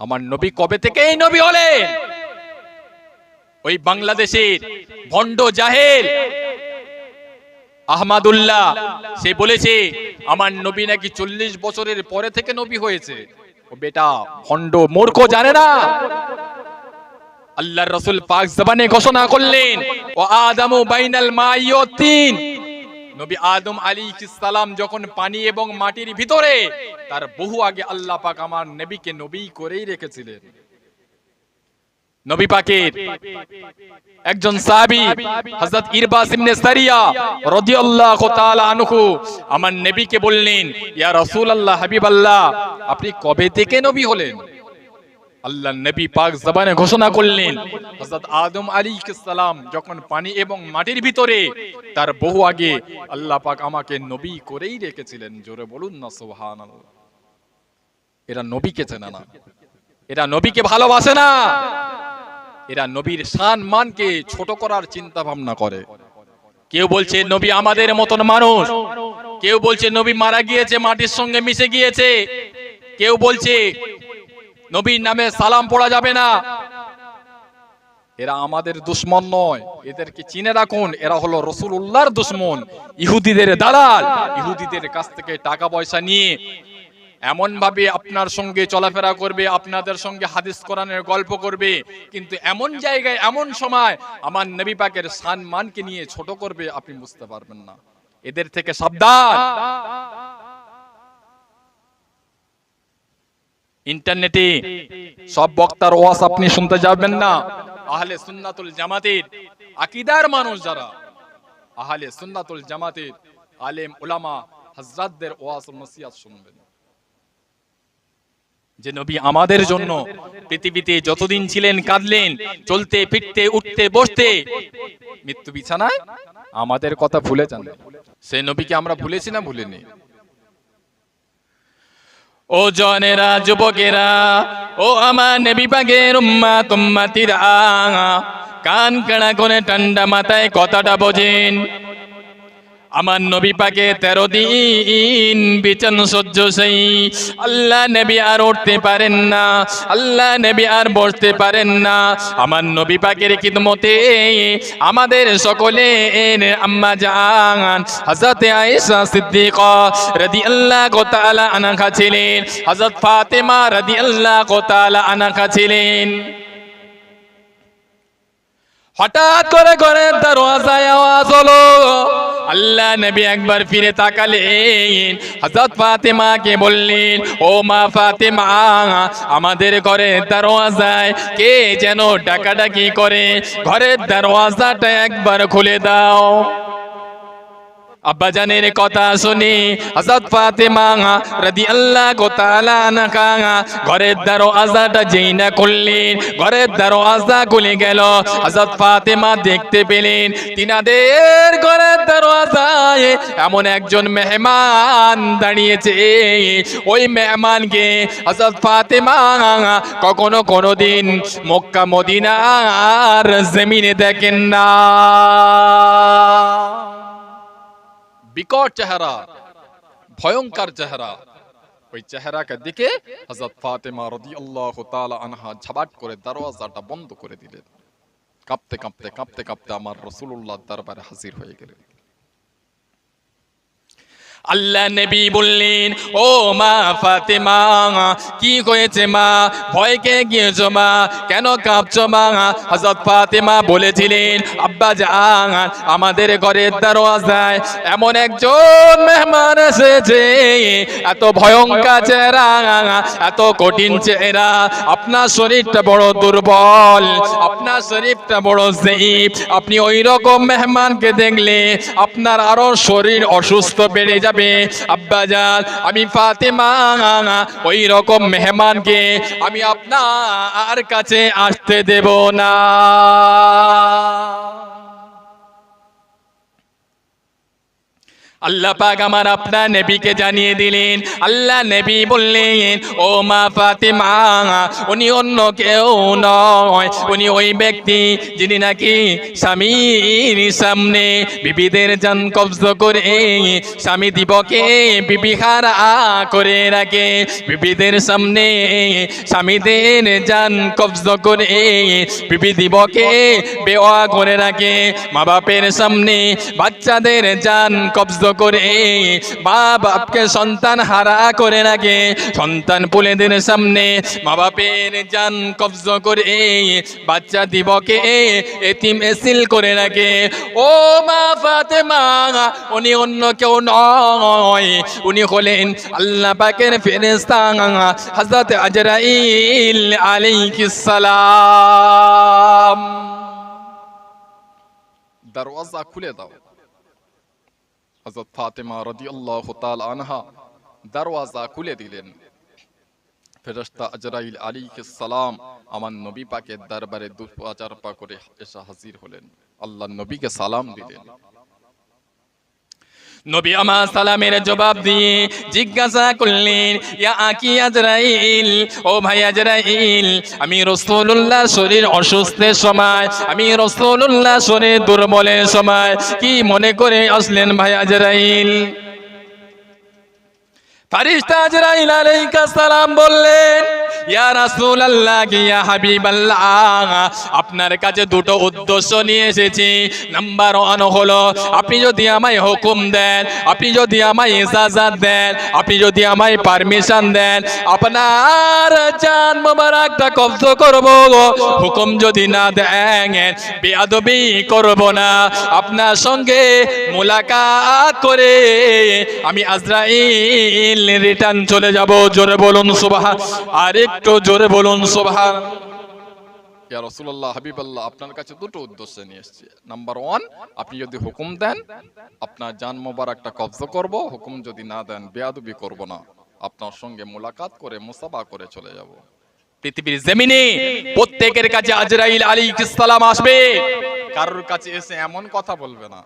আমার নবী কবে থেকে এই নবী হলে ওই বাংলাদেশের ভণ্ড জাহেল আহমাদুল্লাহ, সে বলেছে, আমার নবী নাকি চল্লিশ বছরের পরে থেকে নবী হয়েছে? ও বেটা ভণ্ড মূর্খ জানে না। আল্লাহর রসুল পাক জবানে ঘোষণা করলেন, ও আদামু বাইনাল মাইয়তিন। নবী আদম আলী সালাম যখন পানি এবং মাটির ভিতরে, তার বহু আগে আল্লাহ পাক আমার নবীকে নবী করেই রেখেছিলেন। আমার নবীকে বললেন, ইয়া রাসূলুল্লাহ হাবিবাল্লাহ, আপনি কবে থেকে নবী হলেন? আল্লাহ নবী পাক জবানে ঘোষণা করলেন, হযরত আদম আলাইহিস সালাম যখন পানি এবং মাটির ভিতরে, তার বহু আগে আল্লাহ পাক আমাকে নবী করেই রেখেছিলেন। জোরে বলুন না, সুবহানাল্লাহ। এরা নবীকে চেনে না। এরা নবীকে ভালোবাসে না। এরা নবীর শান মানকে ছোট করার চিন্তা ভাবনা করে। কেউ বলছে, নবী আমাদের মতন মানুষ। কেউ বলছে, নবী মারা গিয়েছে, মাটির সঙ্গে মিশে গিয়েছে। কেউ বলছে নবীর নামে সালাম পড়া যাবে না। এরা আমাদের দুশ্মন নয়। এদেরকে চিনে রাখুন, এরা হলো রসুল উল্লাহর দুশ্মন। ইহুদিদের দালাল। ইহুদিদের কাছ থেকে টাকা পয়সা নিয়ে এমন ভাবে আপনার সঙ্গে চলাফেরা করবে, আপনাদের সঙ্গে হাদিস কোরআনের গল্প করবে, কিন্তু এমন জায়গায়, এমন সময় আমার নবী পাকের সম্মানকে নিয়ে ছোট করবে, আপনি বুঝতে পারবেন না। এদের থেকে সাবধান। ইন্টারনেটে সব বক্তার ওয়াজ আপনি শুনতে যাবেন না। আহলে সুন্নাতুল জামাতের আকীদার মানুষ যারা, আহলে সুন্নাতুল জামাতের আলেম, উলামা হযরতদের ওয়াজ ও নসিহত শুনবেন। যে নবী আমাদের জন্য পৃথিবীতে যতদিন ছিলেন কাঁদলেন, চলতে, ফিরতে, উঠতে, বসতে, মৃত্যু বিছানায় আমাদের কথা ভুলে যান। সেই নবীকে আমরা ভুলেছি না, ভুলিনি। ও জনেরা যুবকেরা, ও আমার নবী পাকের উম্মা তুম্মাতিরা কান কানা করে ঠান্ডা মাথায় কথাটা বোঝেন। আমার নবী পাকে তেরো দিন বিছান সহ্য সেই। আল্লাহ নবী আর উঠতে পারেন না, আল্লাহ নবী আর বসতে পারেন না। আমার নবী পাকের খিদমতে আমাদের সকলে আম্মা জান, হযরত আয়েশা সিদ্দিকা রাদিয়াল্লাহু তাআলা আনহা ছিলেন, হযরত ফাতেমা রাদিয়াল্লাহু তাআলা আনহা ছিলেন। হঠাৎ করে করে দরওয়াজায় আওয়াজ হলো আল্লাহ নবী একবার ফিরে তাকালেন। হযরত ফাতেমাকে বললেন, ও মা ফাতেমা, আমাদের ঘরে দরওয়াজায় কে যেন ডাকাডাকি করে? ঘরের দরওয়াজাটা একবার খুলে দাও। আব্বাজানের কথা শুনে হযরত ফাতেমা রাদিয়াল্লাহু তাআলা আনহা ঘরের দরওয়াজাটা যেই না খুললেন ঘরের দরওয়াজা খুলে গেল। হযরত ফাতেমা দেখতে পেলেন, তিনাদের ঘরের এমন একজন মেহমান দাঁড়িয়েছে। ওই মেহমানকে হযরত ফাতেমা কখনো কোনোদিন মক্কা, মদিনার জমিনে দেখেন না। বিকট চেহারা, ভয়ঙ্কর চেহারা। ওই চেহারাকে দেখে হযরত ফাতেমা রাদিয়াল্লাহু তাআলা আনহা ঝাবাট করে দরওয়াজাটা বন্ধ করে দিলেন। কাঁপতে কাঁপতে কাঁপতে কাঁপতে আমার রাসূলুল্লাহ দরবারে হাজির হয়ে গেলেন। আল্লাহ নবী বললেন, ও মা ফাতেমা, কি হয়েছে মা? ভয় কে গিয়েছো মা? কেন কাঁপছো মা? হযরত ফাতেমা বলেছিলেন, আব্বা জান, আমাদের ঘরের দরওয়াজায় এমন একজন মেহমান এসেছে। এত ভয়ঙ্কর চেহারা, এত কঠিন চেহারা। আপনার শরীরটা বড় দুর্বল, আপনার শরীরটা বড় জয়ীফ আপনি ওই রকম মেহমানকে দেখলে আপনার আরও শরীর অসুস্থ বেড়ে যাবে। আব্বাজান আমি ফাতেমা ওই রকম মেহমানকে আমি আপনার কাছে আসতে দেব না। আল্লাহ পাক আমার আপনার নবীকে জানিয়ে দিলেন। আল্লাহ নবী বললেন, ও মা ফাতেমা, উনি অন্য কেউ নয়। উনি ওই ব্যক্তি যিনি নাকি স্বামীর সামনে বিবিদের জান কবজ করে, স্বামী দিবকে বিবি হারা করে রাখে। বিবিদের সামনে স্বামীদের জান কবজ করে, বিবি দিবকে বেওয়া করে রাখে। মা বাপের সামনে বাচ্চাদের জান কবজ করে মা বাপকে সন্তান হারা করে রাখে। সন্তান পুলেদের সামনে মা বাপের জান কবজ করে বাচ্চা দিবকে এতিম এসিল করে রাখে। ও মা ফাতেমা, উনি অন্য কেউ নয়। উনি হলেন আল্লাহ পাকের ফেরেস্তা হযরত আজরাইল আলাইহিস সালাম। দরওয়াজা খুলে দাও। হযরত ফাতেমা রাদিয়াল্লাহু তাল আনহা দরওয়াজা খুলে দিলেন। ফেরস্তা আজরাইল আলীকে সালাম আমার নবী পাকে দরবারে দুপাচার পা করে এসে হাজির হলেন। আল্লাহ নবীকে সালাম দিলেন। নবী আমার সালামের জবাব দিয়ে জিজ্ঞাসা করলেন, ইয়া আকি আজরাইল? ও ভাই আজরাইল, আমি রসুল্লাহ শরীর অসুস্থের সময়, আমি রসুল্লাহ শরীর দুর্বলের সময়, কি মনে করে আসলেন ভাই আজরাইল? ফারিস্তা আজরাইল আলাইহিস সালাম বললেন আপনার কাছে দুটো উদ্দেশ্য নিয়ে এসেছি। নাম্বার ওয়ান হলো, আপনি যদি আমায় হুকুম দেন, আপনি যদি আমায় ইজাজত দেন, আপনি যদি আমায় পারমিশন দেন, আপনার জান মোবারকটা কবজ করব হুকুম যদি না দেন, বেয়াদবি করব না। আপনার সঙ্গে মোলাকাত করে আমি আজরাইল রিটার্ন চলে যাব। জোরে বলুন সুবহান আর একটু জোরে বলুন, সুবহান। রাসূলুল্লাহ, হাবিবাল্লাহ, আপনার কাছে দুটো উদ্দেশ্য নিয়ে এসেছি। নাম্বার ওয়ান আপনি যদি হুকুম দেন, আপনার জান মোবারকটা কবজ করব, হুকুম যদি না দেন, বেয়াদবি করব না। আপনার সঙ্গে মোলাকাত করে, মুসাফা করে চলে যাব। পৃথিবীর প্রত্যেকের কাছে সালাম আসবে। কাছে এসে এমন কথা বলবে না।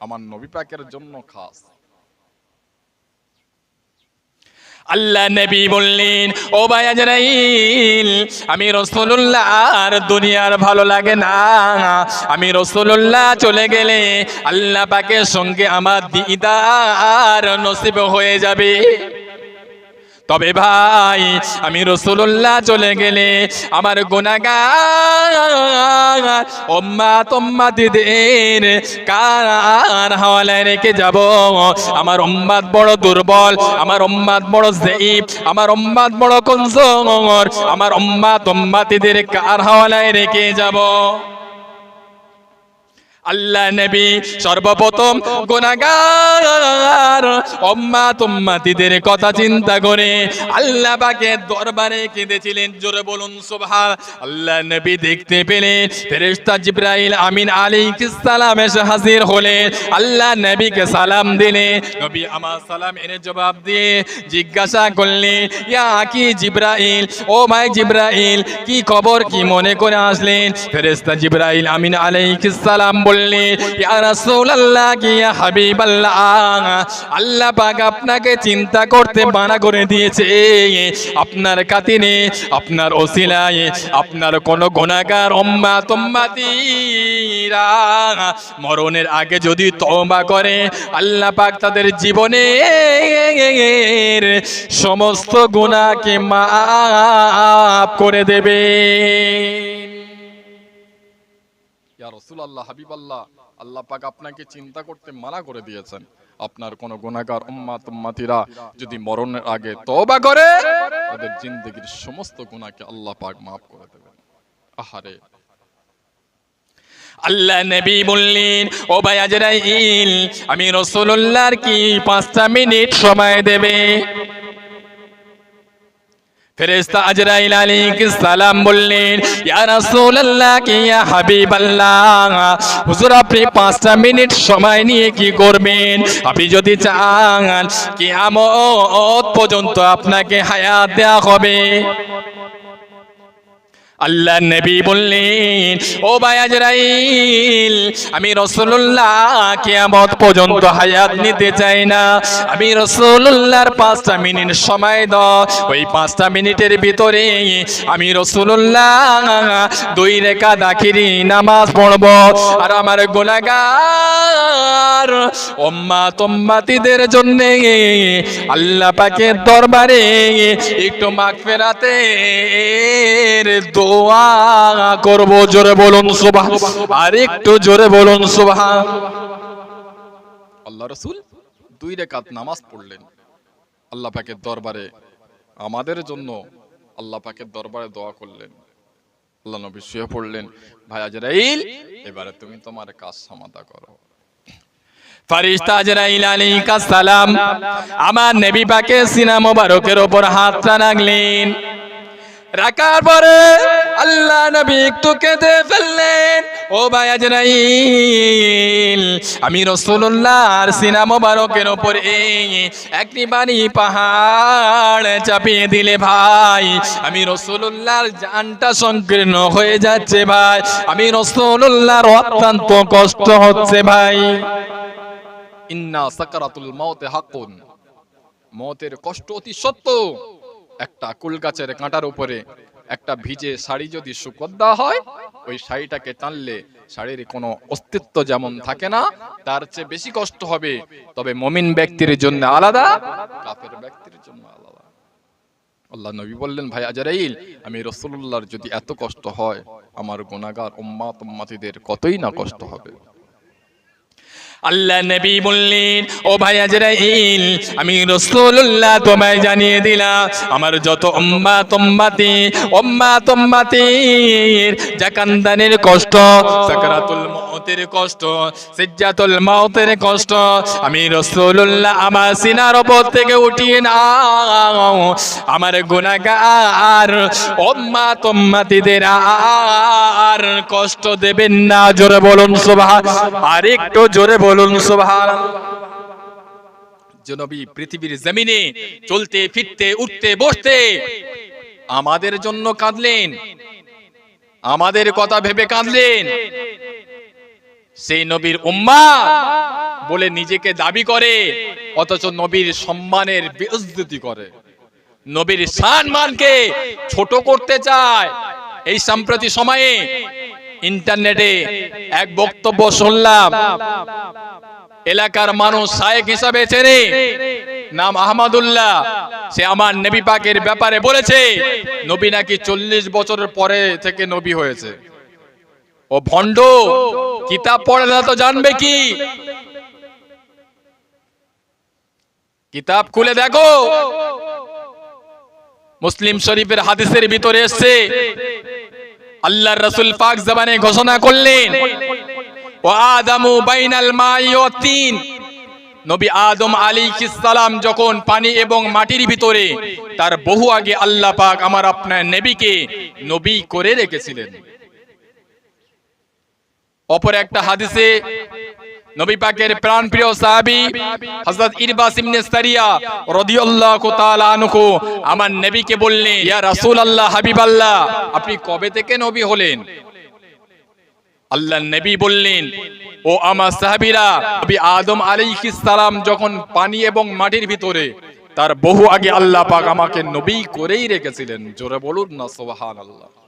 আমার নবী পাকের জন্য খাস। আল্লাহ নবী বললেন, ও বায়াজরাইল আমি রসুল্লাহ আর দুনিয়ার ভালো লাগে না। আমি রসুল্লাহ চলে গেলে আল্লাহ পাকের সঙ্গে আমার দিদার নসিব হয়ে যাবে। তবে ভাই, আমি রসুল্লাহ চলে গেলে আমার গুনাগার ওম্মা তোমা দিদের কার হাওয়ালায় রেখে যাব? আমার উম্মাদ বড় দুর্বল, আমার উম্মাদ বড় জয়ীব আমার উম্মাদ বড় কনজর আমার উম্মা তোমা দিদের কার হাওয়ালায় রেখে যাব? আল্লাহ নবী সর্বপ্রথম গুনাহগার। উম্মা তুম্মাতিদের কথা চিন্তা করে আল্লাহ পাকে দরবারে কেঁদেছিলেন। জোরে বলুন, সুবহান আল্লাহ নবী দেখতে পেলেন ফেরেশতা জিবরাইল আমিন আলাইহিস সালাম এসে হাজির হলেন আল্লাহ নবীকে সালাম দিলেন নবী আমার সালাম এনে জবাব দিয়ে জিজ্ঞাসা করলেন ইয়া কি জিবরাইল, ও ভাই জিবরাইল, কি খবর, কি মনে করে আসলেন? ফেরেশতা জিবরাইল আমিন আলাইহিস সালাম হাবিবাল্লাহ। আল্লাহ পাক আপনাকে চিন্তা করতে মানা করে দিয়েছে। আপনার কাতিনে আপনার ওসিলায়, আপনার কোন গুনাহগার উম্মা তুম্মাতিরা মরণের আগে যদি তওবা করে, আল্লাহ পাক তাদের জীবনে সমস্ত গুনাহকে মাফ করে দেবে। ইয়া রাসূলুল্লাহ, হাবিবাল্লাহ, আল্লাহ পাক আপনাকে চিন্তা করতে মানা করে দিয়েছেন। আপনার কোন গুনাহগার উম্মাত, উম্মাতিরা যদি মরণের আগে তওবা করে, তাদের জিন্দেগীর সমস্ত গুনাহকে আল্লাহ পাক maaf করে দেবেন। আহারে। আল্লাহ নবী বললেন, ও ভাই আজরাইল, আমি রাসূলুল্লাহর কি পাঁচটা মিনিট সময় দেবে? ফেরেশতা আজরাইল আলাইহিস সালাম বললেন, ইয়া রাসূলুল্লাহ, কি ইয়া হাবিবাল্লাহ? হুজুর, আপনি 5টা মিনিট সময় নিয়ে কি করবেন? আপনি যদি চান, কিয়ামত পর্যন্ত আপনাকে হায়াত দেয়া হবে। আল্লাহ নবী বললেন, ও ভাই আজরাইল, আমি রসুল্লাহ কিয়ামত পর্যন্ত হায়াত নিতে চাই না। আমি রসুল্লাহর পাঁচটা মিনিট সময় দাও। ওই পাঁচটা মিনিটের ভিতরে আমি রসুল্লাহ দুই রেখা দাখিরি নামাজ পড়ব। আর আমার গোলাগার ওম্মা তোম্মাতিদের জন্য আল্লাহ পাকের দরবারে একটু মাগ ফেরাতে দোয়া করব, জোরে বলুন সুবাহ আর একটু জোরে বলুন সুবাহ আল্লাহ রসুল দুই রেখাত নামাজ পড়লেন। আল্লাহ পাকের দরবারে। আমাদের জন্য আল্লাহ পাকের দরবারে দোয়া করলেন। আল্লাহ নবী শুয়ে পড়লেন। ভাই আজরাইল, এবারে তুমি তোমার কাজ সমাধা করো। ফারিস্তা আজরাইল আলাইহিস সালাম, আমার নবী পাকের সিনা মোবারকের উপর হাতটা রাখলেন রাখার পরে আল্লাহ নবী একটু কেঁদে ফেললেন, ও ভাই আজরাইল, আমি রসুল্লাহর সিনা মোবারকের ওপর একটি বাড়ি পাহাড় চাপিয়ে দিলে ভাই, আমি রসুল্লাহর জানটা সংকীর্ণ হয়ে যাচ্ছে ভাই, আমি রসুল্লাহর অত্যন্ত কষ্ট হচ্ছে ভাই। ইন্না সাকারাতুল মতে হাকুন মতের কষ্ট অতি সত্য। একটা কুল গাছের কাঁটার উপরে একটা ভিজে শাড়ি যদি শুকত দেওয়া হয়, ওই শাড়িটাকে টানলে শাড়ির কোনো অস্তিত্ব যেমন থাকে না, তার চেয়ে বেশি কষ্ট হবে। তবে মমিন ব্যক্তির জন্য আলাদা, কাফের ব্যক্তির জন্য আলাদা। আল্লাহ নবী বললেন, ভাই আজারাইল, আমি রসুল্লাহর যদি এত কষ্ট হয়, আমার গুণাগার উম্মাত উম্মাতিদের কতই না কষ্ট হবে? আল্লাহ নবী বললেন, ও ভাই আজরাইল, আমি রাসূলুল্লাহ তোমায় জানিয়ে দিলাম, আমার যত উম্মা তুম্মাতি, উম্মা তুম্মাতির জাকান্দানের কষ্ট, সাকরাতুল মউতের কষ্ট, সিজ্জাতুল মাউতের কষ্ট, আমি রাসূলুল্লাহ আমার সিনার উপর থেকে উঠিয়ে নাও, আমার গুনাহগার উম্মা তুম্মাতিদের আর কষ্ট দেবেন না। জোরে বলুন সুবহান আর একটু জোরে বলুন। সুবহান জনবী, পৃথিবীর জমিনে চলতে, ফিরতে, উঠতে, বসতে আমাদের জন্য কাঁদলেন। আমাদের কথা ভেবে কাঁদলেন। সেই নবীর উম্মা বলে নিজেকে দাবি করে, অথচ নবীর সম্মানের বেজ্জতি করে। নবীর সম্মানকে ছোট করতে চায় এই সাম্প্রতি সময়ে। ইন্টারনেটে এক বক্তব্য শুনলাম। এলাকার মানুষ শায়েক হিসাবে চেনে, নাম আহমদুল্লাহ। সে আমার নবী পাকের ব্যাপারে বলেছে, নবী নাকি চল্লিশ বছরের পরে থেকে নবী হয়েছে। ও ভণ্ড, কিতাব পড়ে না তো জানবে কি? কিতাব খুলে দেখো। মুসলিম শরীফের হাদিসের ভিতরে এসছে আল্লাহর রসুল পাক জবানে ঘোষণা করলেন ও আদামু বাইনাল মাই ও তিন। নবী আদম আলী সালাম যখন পানি এবং মাটির ভিতরে, তার বহু আগে আল্লাহ পাক আমার আপনার নেবিকে নবী করে রেখেছিলেন। অপর একটা হাদিসে নবী পাকের প্রাণপ্রিয় সাহাবী হযরত ইরবাস ইবনে সারিয়া রাদিয়াল্লাহু তাআলা আনহু আমার নবীকে বললেন, ইয়া রাসূলুল্লাহ, হাবিবাল্লাহ, আপনি কবে থেকে নবী হলেন? আল্লাহর নবী বললেন, ও আমার সাহাবীরা, নবী আদম আলাইহিস সালাম যখন পানি এবং মাটির ভিতরে, তার বহু আগে আল্লাহ পাক আমাকে নবী করেই রেখেছিলেন। জোরে বলুন না, সুবহানাল্লাহ।